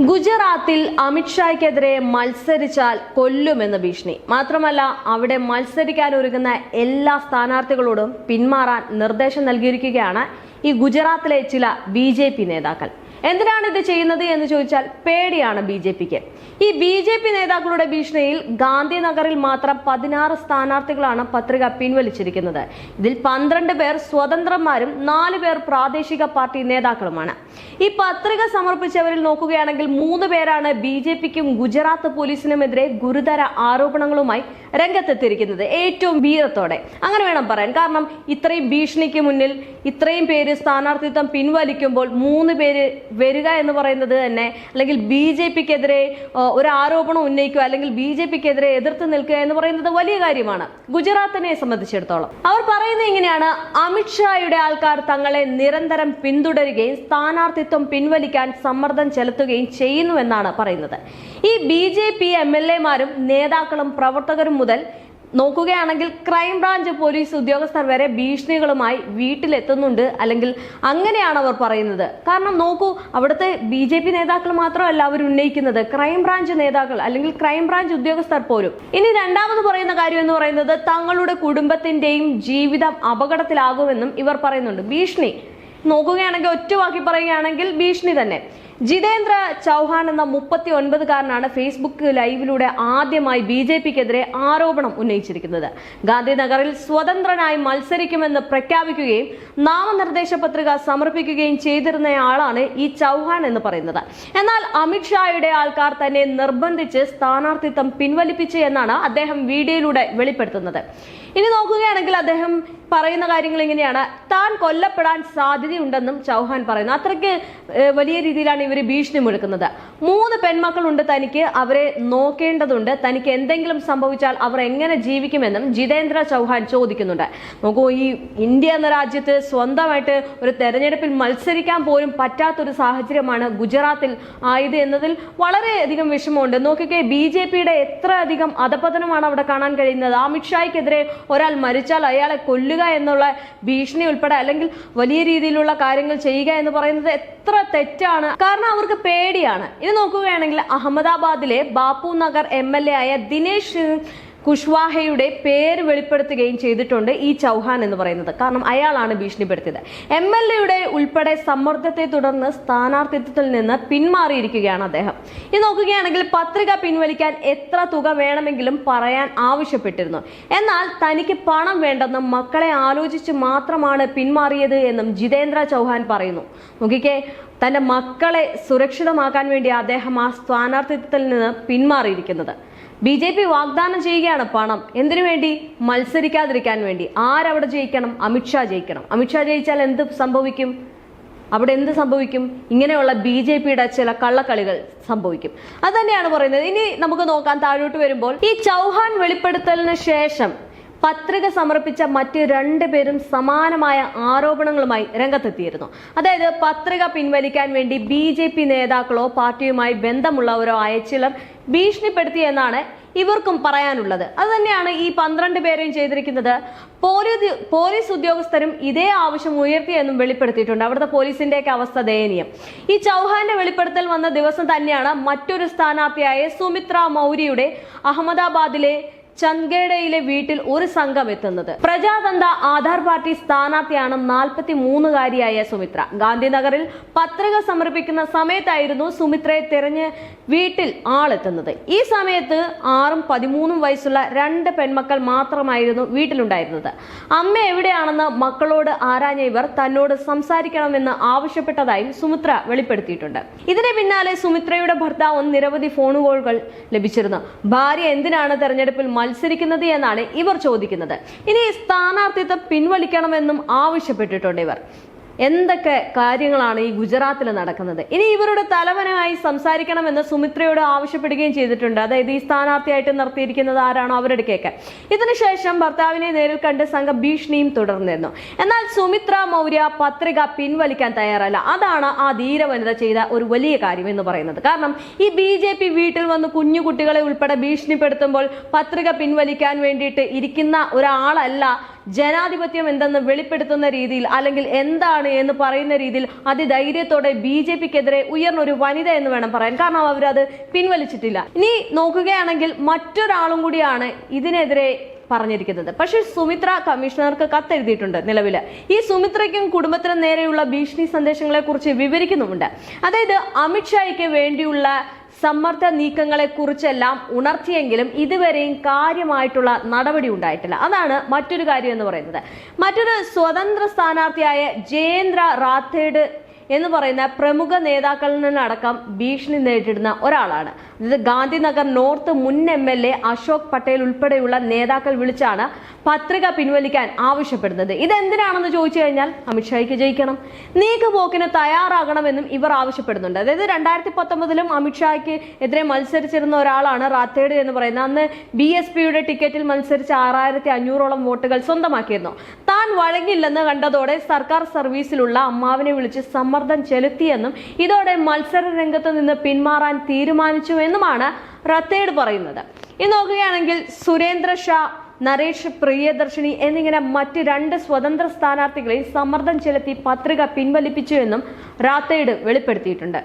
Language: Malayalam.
ഗുജറാത്തിൽ അമിത്ഷായ്ക്കെതിരെ മത്സരിച്ചാൽ കൊല്ലുമെന്ന് ഭീഷണി. മാത്രമല്ല അവിടെ മത്സരിക്കാൻ ഒരുങ്ങുന്ന എല്ലാ സ്ഥാനാർത്ഥികളോടും പിന്മാറാൻ നിർദ്ദേശം നൽകിയിരിക്കുകയാണ് ഈ ഗുജറാത്തിലെ ചില ബി നേതാക്കൾ. എന്തിനാണ് ഇത് ചെയ്യുന്നത് എന്ന് ചോദിച്ചാൽ പേടിയാണ് ബി ജെ പിക്ക്. ഈ ബി ജെ പി നേതാക്കളുടെ ഭീഷണിയിൽ ഗാന്ധിനഗറിൽ മാത്രം പതിനാറ് സ്ഥാനാർത്ഥികളാണ് പത്രിക പിൻവലിച്ചിരിക്കുന്നത്. ഇതിൽ പന്ത്രണ്ട് പേർ സ്വതന്ത്രന്മാരും നാല് പേർ പ്രാദേശിക പാർട്ടി നേതാക്കളുമാണ്. ഈ പത്രിക സമർപ്പിച്ചവരിൽ നോക്കുകയാണെങ്കിൽ മൂന്ന് പേരാണ് ബി ജെ പിക്കും ഗുജറാത്ത് പോലീസിനുമെതിരെ ഗുരുതര ആരോപണങ്ങളുമായി രംഗത്തെത്തിയിരിക്കുന്നത് ഏറ്റവും വീരത്തോടെ. അങ്ങനെ വേണം പറയാൻ. കാരണം ഇത്രയും ഭീഷണിക്ക് മുന്നിൽ ഇത്രയും പേര് സ്ഥാനാർത്ഥിത്വം പിൻവലിക്കുമ്പോൾ മൂന്ന് പേര് വരിക എന്ന് പറയുന്നത് തന്നെ അല്ലെങ്കിൽ ബി ജെ പിക്കെതിരെ ഒരു ആരോപണം ഉന്നയിക്കുക അല്ലെങ്കിൽ ബി ജെ പിക്കെതിരെ എതിർത്ത് നിൽക്കുക എന്ന് പറയുന്നത് വലിയ കാര്യമാണ്. ഗുജറാത്തിനെ സംബന്ധിച്ചിടത്തോളം. അവർ പറയുന്നത് ഇങ്ങനെയാണ് അമിത്ഷായുടെ ആൾക്കാർ തങ്ങളെ നിരന്തരം പിന്തുടരുകയും സ്ഥാനാർത്ഥിത്വം പിൻവലിക്കാൻ സമ്മർദ്ദം ചെലുത്തുകയും ചെയ്യുന്നുവെന്നാണ് പറയുന്നത്. ഈ B J P M L എമാരും നേതാക്കളും പ്രവർത്തകരും മുതൽ നോക്കുകയാണെങ്കിൽ ക്രൈംബ്രാഞ്ച് പോലീസ് ഉദ്യോഗസ്ഥർ വരെ ഭീഷണികളുമായി വീട്ടിലെത്തുന്നുണ്ട് അല്ലെങ്കിൽ അങ്ങനെയാണ് അവർ പറയുന്നത്. കാരണം നോക്കൂ അവിടുത്തെ ബി ജെ പി നേതാക്കൾ മാത്രമല്ല അവർ ഉന്നയിക്കുന്നത്. ക്രൈംബ്രാഞ്ച് നേതാക്കൾ അല്ലെങ്കിൽ ക്രൈംബ്രാഞ്ച് ഉദ്യോഗസ്ഥർ പോലും. ഇനി രണ്ടാമത് പറയുന്ന കാര്യം എന്ന് പറയുന്നത് തങ്ങളുടെ കുടുംബത്തിന്റെയും ജീവിതം അപകടത്തിലാകുമെന്നും ഇവർ പറയുന്നുണ്ട്. ഭീഷണി. നോക്കുകയാണെങ്കിൽ ഒറ്റ വാക്കി പറയുകയാണെങ്കിൽ ഭീഷണി തന്നെ. ജിതേന്ദ്ര ചൗഹാൻ എന്ന മുപ്പത്തി ഒൻപതുകാരനാണ് ഫേസ്ബുക്ക് ലൈവിലൂടെ ആദ്യമായി ബി ജെ പിക്കെതിരെ ആരോപണം ഉന്നയിച്ചിരിക്കുന്നത്. ഗാന്ധിനഗറിൽ സ്വതന്ത്രനായി മത്സരിക്കുമെന്ന് പ്രഖ്യാപിക്കുകയും നാമനിർദ്ദേശ പത്രിക സമർപ്പിക്കുകയും ചെയ്തിരുന്നയാളാണ് ഈ ചൗഹാൻ എന്ന് പറയുന്നത്. എന്നാൽ അമിത്ഷായുടെ ആൾക്കാർ തന്നെ നിർബന്ധിച്ച് സ്ഥാനാർത്ഥിത്വം പിൻവലിപ്പിച്ചു എന്നാണ് അദ്ദേഹം വീഡിയോയിലൂടെ വെളിപ്പെടുത്തുന്നത്. ഇനി നോക്കുകയാണെങ്കിൽ അദ്ദേഹം പറയുന്ന കാര്യങ്ങൾ ഇങ്ങനെയാണ്. താൻ കൊല്ലപ്പെടാൻ സാധ്യതയുണ്ടെന്നും ചൗഹാൻ പറയുന്നു. അത്രയ്ക്ക് വലിയ രീതിയിലാണ് ഇവർ ഭീഷണി മുഴക്കുന്നത് മൂന്ന് പെൺമക്കളുണ്ട് തനിക്ക് അവരെ നോക്കേണ്ടതുണ്ട്. തനിക്ക് എന്തെങ്കിലും സംഭവിച്ചാൽ അവർ എങ്ങനെ ജീവിക്കുമെന്നും ജിതേന്ദ്ര ചൗഹാൻ ചോദിക്കുന്നുണ്ട്. നോക്കൂ ഈ ഇന്ത്യ എന്ന രാജ്യത്ത് സ്വന്തമായിട്ട് ഒരു തെരഞ്ഞെടുപ്പിൽ മത്സരിക്കാൻ പോലും പറ്റാത്തൊരു സാഹചര്യമാണ് ഗുജറാത്തിൽ ആയത് എന്നതിൽ വളരെയധികം വിഷമമുണ്ട്. നോക്കിക്കേ ബി ജെ പിയുടെ എത്ര അധികം അധപതനമാണ് അവിടെ കാണാൻ കഴിയുന്നത്. അമിത്ഷായ്ക്കെതിരെ ഒരാൾ മരിച്ചാൽ അയാളെ കൊല്ലുക എന്നുള്ള ഭീഷണി ഉൾപ്പെടെ അല്ലെങ്കിൽ വലിയ രീതിയിലുള്ള കാര്യങ്ങൾ ചെയ്യുക എന്ന് പറയുന്നത് എത്ര തെറ്റാണ്? കാരണം അവർക്ക് പേടിയാണ്. ഇനി നോക്കുകയാണെങ്കിൽ അഹമ്മദാബാദിലെ Bapu Nagar M L A ആയ ദിനേശ് കുഷ്വാഹയുടെ പേര് വെളിപ്പെടുത്തുകയും ചെയ്തിട്ടുണ്ട് ഈ ചൗഹാൻ എന്ന് പറയുന്നത്. കാരണം അയാളാണ് ഭീഷണിപ്പെടുത്തിയത്. എം എൽ എയുടെ ഉൾപ്പെടെ സമ്മർദ്ദത്തെ തുടർന്ന് സ്ഥാനാർത്ഥിത്വത്തിൽ നിന്ന് പിന്മാറിയിരിക്കുകയാണ് അദ്ദേഹം. ഇത് നോക്കുകയാണെങ്കിൽ പത്രിക പിൻവലിക്കാൻ എത്ര തുക വേണമെങ്കിലും പറയാൻ ആവശ്യപ്പെട്ടിരുന്നു. എന്നാൽ തനിക്ക് പണം വേണ്ടെന്നും മക്കളെ ആലോചിച്ച് മാത്രമാണ് പിന്മാറിയത് എന്നും ജിതേന്ദ്ര ചൗഹാൻ പറയുന്നു. നോക്കിക്കേ തന്റെ മക്കളെ സുരക്ഷിതമാക്കാൻ വേണ്ടി അദ്ദേഹം ആ സ്ഥാനാർത്ഥിത്വത്തിൽ നിന്ന് പിന്മാറിയിരിക്കുന്നത്. ബി ജെ പി വാഗ്ദാനം ചെയ്യുകയാണ് പണം. എന്തിനു വേണ്ടി? മത്സരിക്കാതിരിക്കാൻ വേണ്ടി. ആരവിടെ ജയിക്കണം? അമിത്ഷാ ജയിക്കണം. അമിത്ഷാ ജയിച്ചാൽ എന്ത് സംഭവിക്കും? അവിടെ എന്ത് സംഭവിക്കും? ഇങ്ങനെയുള്ള ബി ജെ പിയുടെ ചില കള്ളക്കളികൾ സംഭവിക്കും. അത് തന്നെയാണ് പറയുന്നത്. ഇനി നമുക്ക് നോക്കാൻ താഴോട്ട് വരുമ്പോൾ. ഈ ചൗഹാൻ വെളിപ്പെടുത്തലിന് ശേഷം പത്രിക സമർപ്പിച്ച മറ്റ് രണ്ട് പേരും സമാനമായ ആരോപണങ്ങളുമായി രംഗത്തെത്തിയിരുന്നു. അതായത് പത്രിക പിൻവലിക്കാൻ വേണ്ടി ബി ജെ പി നേതാക്കളോ പാർട്ടിയുമായി ബന്ധമുള്ളവരോ ആയ ചിലർ ഭീഷണിപ്പെടുത്തി എന്നാണ് ഇവർക്കും പറയാനുള്ളത്. അത് തന്നെയാണ് ഈ പന്ത്രണ്ട് പേരെയും ചെയ്തിരിക്കുന്നത്. പോലീസ് ഉദ്യോഗസ്ഥരും ഇതേ ആവശ്യം ഉയർത്തിയെന്നും വെളിപ്പെടുത്തിയിട്ടുണ്ട്. അവിടുത്തെ പോലീസിന്റെയൊക്കെ അവസ്ഥ ദയനീയം. ഈ ചൗഹാന്റെ വെളിപ്പെടുത്തൽ വന്ന ദിവസം തന്നെയാണ് മറ്റൊരു സ്ഥാനാർത്ഥിയായ സുമിത്ര മൗര്യയുടെ അഹമ്മദാബാദിലെ ചന്ദ്ഗേഡയിലെ വീട്ടിൽ ഒരു സംഘം എത്തുന്നത്. പ്രജാതന്ത്ര ആധാർ പാർട്ടി സ്ഥാനാർത്ഥിയാണ് നാൽപ്പത്തി മൂന്നുകാരിയായ സുമിത്ര. ഗാന്ധിനഗറിൽ പത്രിക സമർപ്പിക്കുന്ന സമയത്തായിരുന്നു സുമിത്രയെ തിരഞ്ഞ് വീട്ടിൽ ആളെത്തുന്നത്. ഈ സമയത്ത് ആറും പതിമൂന്നും വയസ്സുള്ള രണ്ട് പെൺമക്കൾ മാത്രമായിരുന്നു വീട്ടിലുണ്ടായിരുന്നത്. അമ്മ എവിടെയാണെന്ന് മക്കളോട് ആരാഞ്ഞ ഇവർ തന്നോട് സംസാരിക്കണമെന്ന് ആവശ്യപ്പെട്ടതായും സുമിത്ര വെളിപ്പെടുത്തിയിട്ടുണ്ട്. ഇതിന് പിന്നാലെ സുമിത്രയുടെ ഭർത്താവ് നിരവധി ഫോണുകോളുകൾ ലഭിച്ചിരുന്നു. ഭാര്യ എന്തിനാണ് തെരഞ്ഞെടുപ്പിൽ മത്സരിക്കുന്നത് എന്നാണ് ഇവർ ചോദിക്കുന്നത്. ഇനി സ്ഥാനാർത്ഥിത്വം പിൻവലിക്കണമെന്നും ആവശ്യപ്പെട്ടിട്ടുണ്ട് ഇവർ. എന്തൊക്കെ കാര്യങ്ങളാണ് ഈ ഗുജറാത്തിൽ നടക്കുന്നത്? ഇനി ഇവരുടെ തലവനായി സംസാരിക്കണമെന്ന് സുമിത്രയോട് ആവശ്യപ്പെടുകയും ചെയ്തിട്ടുണ്ട്. അതായത് ഈ സ്ഥാനാർത്ഥിയായിട്ട് നിർത്തിയിരിക്കുന്നത് ആരാണോ അവരുടെ കേക്ക്. ഇതിനുശേഷം ഭർത്താവിനെ നേരിൽ കണ്ട് സംഘം ഭീഷണിയും തുടർന്നിരുന്നു. എന്നാൽ സുമിത്ര മൗര്യ പത്രിക പിൻവലിക്കാൻ തയ്യാറല്ല. അതാണ് ആ ധീരവനിത ചെയ്ത ഒരു വലിയ കാര്യം എന്ന് പറയുന്നത്. കാരണം ഈ ബി ജെ പി വീട്ടിൽ വന്ന് കുഞ്ഞു കുട്ടികളെ ഉൾപ്പെടെ ഭീഷണിപ്പെടുത്തുമ്പോൾ പത്രിക പിൻവലിക്കാൻ വേണ്ടിയിട്ട് ഇരിക്കുന്ന ഒരാളല്ല ജനാധിപത്യം എന്തെന്ന് വെളിപ്പെടുത്തുന്ന രീതിയിൽ അല്ലെങ്കിൽ എന്താണ് എന്ന് പറയുന്ന രീതിയിൽ അതിധൈര്യത്തോടെ ബി ജെ പിക്കെതിരെ ഉയർന്ന ഒരു വനിത എന്ന് വേണം പറയാൻ. കാരണം അവരത് പിൻവലിച്ചിട്ടില്ല. ഇനി നോക്കുകയാണെങ്കിൽ മറ്റൊരാളും കൂടിയാണ് ഇതിനെതിരെ പറഞ്ഞിരിക്കുന്നത്. പക്ഷേ സുമിത്ര കമ്മീഷണർക്ക് കത്തെഴുതിയിട്ടുണ്ട് നിലവിൽ ഈ സുമിത്രയ്ക്കും കുടുംബത്തിനും നേരെയുള്ള ഭീഷണി സന്ദേശങ്ങളെ കുറിച്ച് വിവരിക്കുന്നുമുണ്ട്. അതായത് അമിത്ഷായ്ക്ക് വേണ്ടിയുള്ള സമ്മർദ്ദ നീക്കങ്ങളെ കുറിച്ചെല്ലാം ഉണർത്തിയെങ്കിലും ഇതുവരെയും കാര്യമായിട്ടുള്ള നടപടി ഉണ്ടായിട്ടില്ല. അതാണ് മറ്റൊരു കാര്യം എന്ന് പറയുന്നത്. മറ്റൊരു സ്വതന്ത്ര സ്ഥാനാർത്ഥിയായ ജയേന്ദ്ര റാത്തേഡ് എന്ന് പറയുന്ന പ്രമുഖ നേതാക്കളിൽ നിന്നടക്കം ഭീഷണി നേരിടുന്ന ഒരാളാണ്. അതായത് ഗാന്ധിനഗർ നോർത്ത് മുൻ M L A Ashok Patel ഉൾപ്പെടെയുള്ള നേതാക്കൾ വിളിച്ചാണ് പത്രിക പിൻവലിക്കാൻ ആവശ്യപ്പെടുന്നത്. ഇതെന്തിനാണെന്ന് ചോദിച്ചു കഴിഞ്ഞാൽ അമിത്ഷായ്ക്ക് ജയിക്കണം. നീക്കുപോക്കിന് തയ്യാറാകണമെന്നും ഇവർ ആവശ്യപ്പെടുന്നുണ്ട്. അതായത് രണ്ടായിരത്തി പത്തൊമ്പതിലും അമിത്ഷായ്ക്ക് എതിരെ മത്സരിച്ചിരുന്ന ഒരാളാണ് റാത്തേഡ് എന്ന് പറയുന്നത്. അന്ന് ബി എസ് പിയുടെ ടിക്കറ്റിൽ മത്സരിച്ച് ആറായിരത്തി അഞ്ഞൂറോളം വോട്ടുകൾ സ്വന്തമാക്കിയിരുന്നു. താൻ വഴങ്ങില്ലെന്ന് കണ്ടതോടെ സർക്കാർ സർവീസിലുള്ള അമ്മാവിനെ വിളിച്ച് സമ്മർദ്ദം ചെലുത്തിയെന്നും ഇതോടെ മത്സര രംഗത്ത് നിന്ന് പിന്മാറാൻ തീരുമാനിച്ചു എന്നുമാണ് റത്തേഡ് പറയുന്നത്. ഇത് നോക്കുകയാണെങ്കിൽ സുരേന്ദ്ര ഷാ നരേഷ് പ്രിയദർശിനി എന്നിങ്ങനെ മറ്റ് രണ്ട് സ്വതന്ത്ര സ്ഥാനാർത്ഥികളെ സമ്മർദ്ദം ചെലുത്തി പത്രിക പിൻവലിപ്പിച്ചു എന്നും റാത്തേഡ് വെളിപ്പെടുത്തിയിട്ടുണ്ട്.